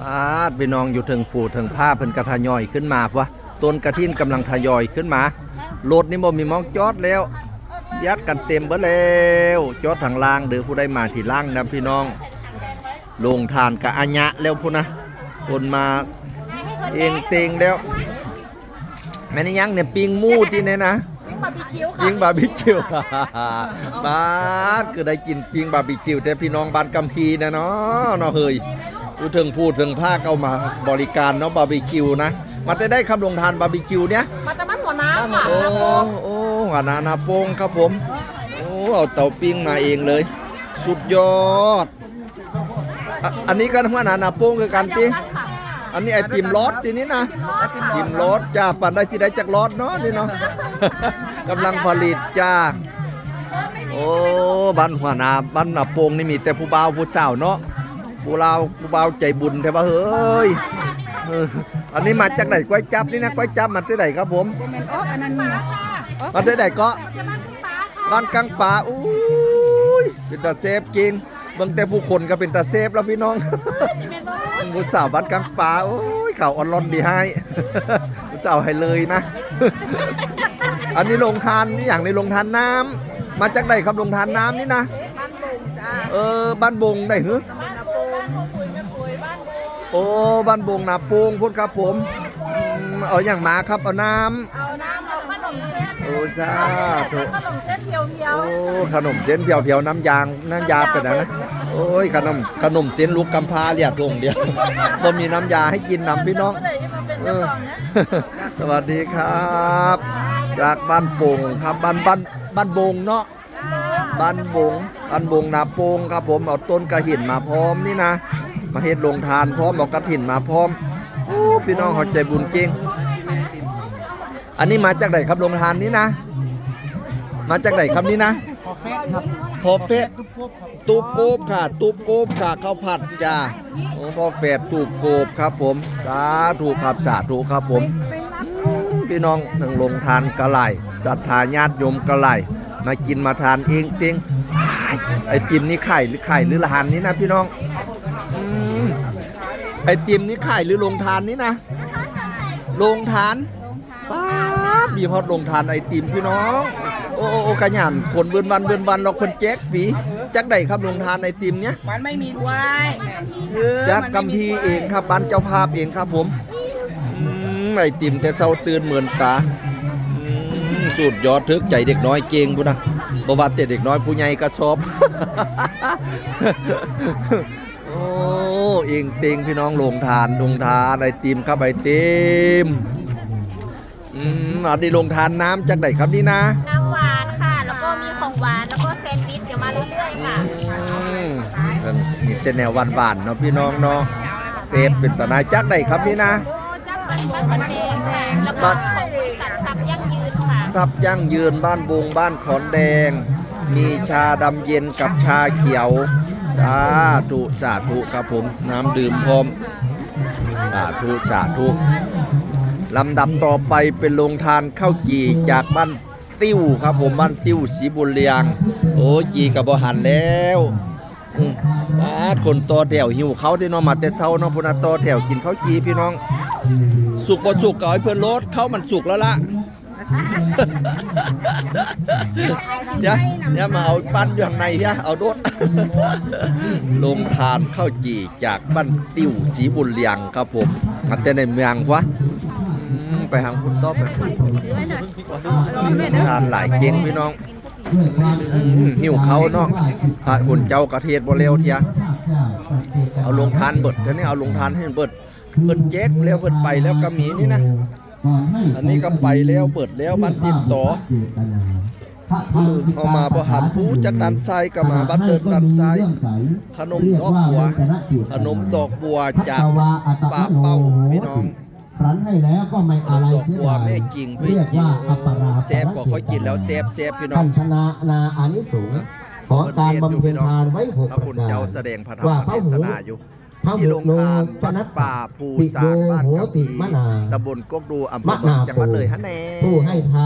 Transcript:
บาดพี่น้องอยู่ถึงผูถึงผ้าเพิ่นกระทยอยขึ้นมาปะต้นกระถินกำลังทยอยขึ้นมารถนี่บ่มีหมองจอดแล้ว ยัดกันเต็มเบิดแล้วจอดทางล่างเด้อผู้ใดมาที่ล่างนะพี่น้องลงทานกะอัญญะแล้วพุ่นนะคนมาเองเตงแล้วแม่นี่ยังเนี่ยปิงหมูที่เนี่ยนะบาร์บีคิวปิงบาร์บีคิวบ้านคือได้กินปิงบาร์บีคิวแต่พี่น้องบ้านกำพีนะเนาะเนาะเฮ้ย พูดถึงพูดถึงภาคเอามาบริการเนาะบาร์บีคิวนะมาได้ได้คำลงทานบาร์บีคิวเนี่ยมาตะมันหัวน้ำค่ะโอ้น้ำโปงโอ้หวานานาโป้งครับผมโอ้เอาเตาปิ้งมาเองเลย สุดยอดอะอันนี้ก็หัวนานาโป้งคือกันติค่ะอันนี้ไอติมรสทีนี้นะติมรสจ้าปั่นได้สิได้จากรสเนาะนี่เนาะ กำลังผลิตจ้าโอ้บ้านหัวนาบ้านนาโปงนี่มีแต่ผู้บ่าวผู้สาวเนาะ ผู้ลาวผู้บ่าวใจบุญแต่ว่าเฮ้ยเอออันนี้มาจากไหนก้อยจับนี่นะก้อยจับมาที่ไหนครับผมอ๋ออันนั้นมาที่ไหนก็บ้านกังป่าอุ้ยเป็นตาเซฟจริงเบิ่งแต่ผู้คนก็เป็นตาเซฟแล้วพี่น้องผู้สาวบ้านกังป่าโอ้ยข่าวออนลอนดีให้ผู้สาวให้เลยนะ อันนี้ลงทานนี่อย่างในลงทานน้ำมาจากไหนครับลงทานน้ำนี่นะบ้านบุงจ้าเออบ้านบงได้เหรอ โอ้บ้านบงนาโปงพุ่นครับผมอืมเอาอย่างมาครับเอาน้เอาน้ำเอาขนมเส้นำโอ้จ้าแต่ถูกขนมเส้นเพียวโอ้ขนมเส้นเพียวๆน้ำยางน้ำยาเป็นนะนะโอ้ยขนมขนมเส้นลูกกำพร้าเรียกลงเดียวบ่มีน้ำยาให้กินนำพี่น้องก็เลยมาเป็นเอเจ้าอของนะสวัสดีครับจากบ้านโป่งครับบ้านบ้านบ้านบงเนาะบ้านบงบ้านบงนาโปงครับผมเอาต้นกระหินมาพร้อมนี่นะ มาเฮ็ดลงทานพร้อมเอากระถิ่นมาพร้อมโอ้พี่น้องเขอใจบุญจริง อันนี้มาจากไหนครับลงทานนี้นะ มาจากไหนครับนี่นะพอเฟสครับพอเฟสตูบโกบค่ะตูบโกบค่ะข้าวผัดจ้าโอ้พอแฝดตูบโกบครับ ผมสาธุครับสาธุครับผมอืมพี่น้องหนึ่งลงทานกระไหลศรัทธาญาติโยมกระไหลมากินมาทานเองเต็ง ไอติมนี่ไข่หรือไข่หรือลานนี่นะพี่น้องอืมไอติมนี่ไข่หรือลงทานนี่นะลงทานป้าดมีฮอดลงทานไอติมพี่น้องโอ้โอ้โอ้ขยันคนเบือนวันเบือนวันเราคนแจ๊กฝีจักใดครับลงทานไอติมเนี้ยมันไม่มีด้วยจากกัมพีร์เองครับบ้านเจ้าภาพเองครับผมอืมไอติมแต่เศร้าตื่นเหมือนตาอืมสุดยอดทึกใจเด็กน้อยเก่งบุนะ บว่าแต่เด็กน้อยผู้ใหญ่ก็ชอบ โอ้เองเต็งพี่น้องลงทานลงทานไอติมครับไอติมอืมอันนี้ลงทานน้ำจากไหนครับนี่นะ น้ำหวานค่ะ แล้วก็มีของหวาน แล้วก็แซนด์วิชเดี๋ยวมาเรื่อยๆค่ะ อืมนี่แต่แนวหวานๆเนาะพี่น้องเนาะเซฟเป็นตานายจักได้ครับนี่นะ โอ้จ้ามันบ้านมันแดงค่ะแล้วก็ของบริษัททำยั่ง ยืนค่ะซับยั่งยืนบ้านบงบ้านขอนแดง มีชาดำเย็นกับชาเขียว สาธุสาธุครับผม น้ำดื่มพร้อม สาธุสาธุลำดับต่อไปเป็นโรงทานข้าวจี่จากบ้านติ้วครับผมบ้านติ้วสีบุญเรียง โอ้จีกับบหันแล้วมาคนต่อแถวหิวเขาที่น้องมาแต่เช้าน้องพุนาต่อแถวกินข้าวจีพี่น้อง สุกบ่สุกก็ให้เพื่อนรถเข้ามันสุกแล้วล่ะ เดี๋ยวเดี๋ยวมาเอาปั้นอย่างในเฮียเอาโดดลงทานข้าวจี่จากบ้านติ้วสีบุญเลียงครับผมมันแต่ในเมืองวะไปหางคุณต้อไปทานหลายเก่งพี่น้องหิวเขาเนาะพระคุณเจ้ากระเทศบ่เร็วเทียเอาลงทานเบิดเท่านี้เอาลงทานให้เบิดเบิดแจ๊กแล้วเบิดไปแล้วก็มีนี่นะ อันนี้ก็ไปแล้วเปิดแล้วบ้านติดต่อเข้ามาบ่หันปูจากดันซ้ายก็มาบ้านเดินดันซ้าย ขนมดอกบัว ขนมดอกบัวจากป่าเป้าพี่น้องรันให้แล้วก็ไม่ขนอะมไรดอกเสียบัวดายแม่จริงพี่เรียกจริงว่าอัปปราแซ่บกว่าเขากินแล้วแซ่บแซ่บพี่น้อท่างนชนะนาอานิสงส์ขอการบำเพ็ญทานไว้หกพระปคุณระกาเจ้ารแสดงพระธรรว่ามพเทระศหูนาอยู่ พระที่หุโรงโลทานชวัดนะป่าภูปิสาโยรบ้านโหกะติปีมะนา ตำบลกกดูอำเภอเมืองจังหวัดเลยฮะแน่ ผู้ให้ทาน